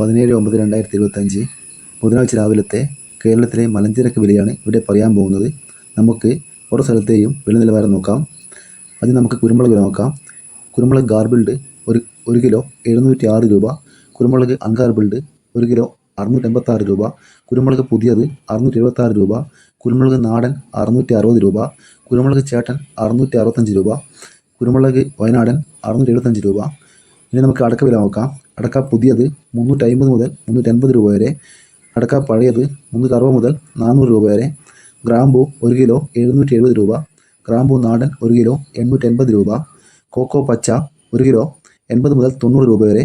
പതിനേഴ് ഒമ്പത് രണ്ടായിരത്തി ഇരുപത്തഞ്ച്. ബുധനാഴ്ച രാവിലത്തെ കേരളത്തിലെ മലഞ്ചരക്ക് വിലയാണ് ഇവിടെ പറയാൻ പോകുന്നത്. നമുക്ക് ഓരോ സ്ഥലത്തെയും വില നിലവാരം നോക്കാം. ആദ്യം നമുക്ക് കുരുമുളക് നോക്കാം. കുരുമുളക് ഗാർബിൾഡ് ഒരു ഒരു കിലോ എഴുന്നൂറ്റി ആറ് രൂപ. കുരുമുളക് അൺഗാർബിൾഡ് ഒരു കിലോ അറുന്നൂറ്റി എൺപത്താറ് രൂപ. കുരുമുളക് പുതിയത് അറുന്നൂറ്റി എഴുപത്താറ് രൂപ. കുരുമുളക് നാടൻ അറുന്നൂറ്റി അറുപത് രൂപ. കുരുമുളക് ചേട്ടൻ അറുന്നൂറ്റി അറുപത്തഞ്ച് രൂപ. കുരുമുളക് വയനാടൻ അറുന്നൂറ്റി എഴുപത്തഞ്ച് രൂപ. ഇനി നമുക്ക് അടക്ക വില നോക്കാം. അടക്ക പുതിയത് മുന്നൂറ്റി അമ്പത് മുതൽ മുന്നൂറ്റി അൻപത് രൂപ വരെ. അടക്ക പഴയത് മുന്നൂറ്റി അറുപത് മുതൽ നാനൂറ് രൂപ വരെ. ഗ്രാമ്പു ഒരു കിലോ എഴുന്നൂറ്റി എഴുപത് രൂപ. ഗ്രാമ്പു നാടൻ ഒരു കിലോ എണ്ണൂറ്റി എൺപത് രൂപ. കോക്കോ പച്ച ഒരു കിലോ എൺപത് മുതൽ തൊണ്ണൂറ് രൂപ വരെ.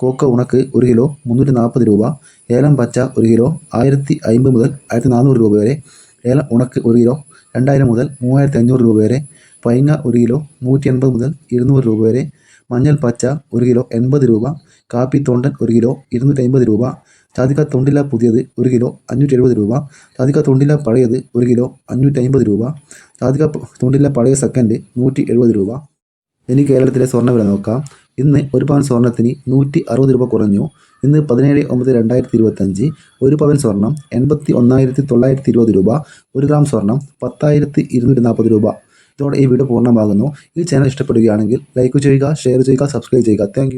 കോക്കോ ഉണക്ക് ഒരു കിലോ മുന്നൂറ്റി നാൽപ്പത് രൂപ. ഏലം പച്ച ഒരു കിലോ ആയിരത്തി അമ്പത് മുതൽ ആയിരത്തി നാനൂറ് രൂപ വരെ. ഏലം ഉണക്ക് ഒരു കിലോ രണ്ടായിരം മുതൽ മൂവായിരത്തി അഞ്ഞൂറ് രൂപ വരെ. പൈങ്ങ ഒരു കിലോ നൂറ്റി എൺപത് മുതൽ ഇരുന്നൂറ് രൂപ വരെ. മഞ്ഞൾ പച്ച ഒരു കിലോ എൺപത് രൂപ. കാപ്പി തൊണ്ടൻ ഒരു കിലോ ഇരുന്നൂറ്റി അമ്പത് രൂപ. ചാതിക്ക തൊണ്ടില പുതിയത് ഒരു കിലോ അഞ്ഞൂറ്റി എഴുപത് രൂപ. ചാതിക്ക തൊണ്ടില പഴയത് ഒരു കിലോ അഞ്ഞൂറ്റി അമ്പത് രൂപ. ചാതിക്ക തൊണ്ടില പഴയ സെക്കൻഡ് നൂറ്റി എഴുപത് രൂപ. ഇനി കേരളത്തിലെ സ്വർണവില നോക്കാം. ഇന്ന് ഒരു പവൻ സ്വർണത്തിന് നൂറ്റി അറുപത് രൂപ കുറഞ്ഞു. ഇന്ന് പതിനേഴ് ഒമ്പത് രണ്ടായിരത്തി ഇരുപത്തഞ്ച് ഒരു പവൻ സ്വർണം എൺപത്തി ഒന്നായിരത്തി തൊള്ളായിരത്തി ഇരുപത് രൂപ ഒരു ഗ്രാം സ്വർണം പത്തായിരത്തി ഇരുന്നൂറ്റി നാൽപ്പത് രൂപ. ഇതോടെ ഈ വീഡിയോ പൂർണമാകുന്നു. ഈ ചാനൽ ഇഷ്ടപ്പെടുകയാണെങ്കിൽ ലൈക്ക് ചെയ്യുക ഷെയർ ചെയ്യുക സബ്സ്ക്രൈബ് ചെയ്യുക. താങ്ക്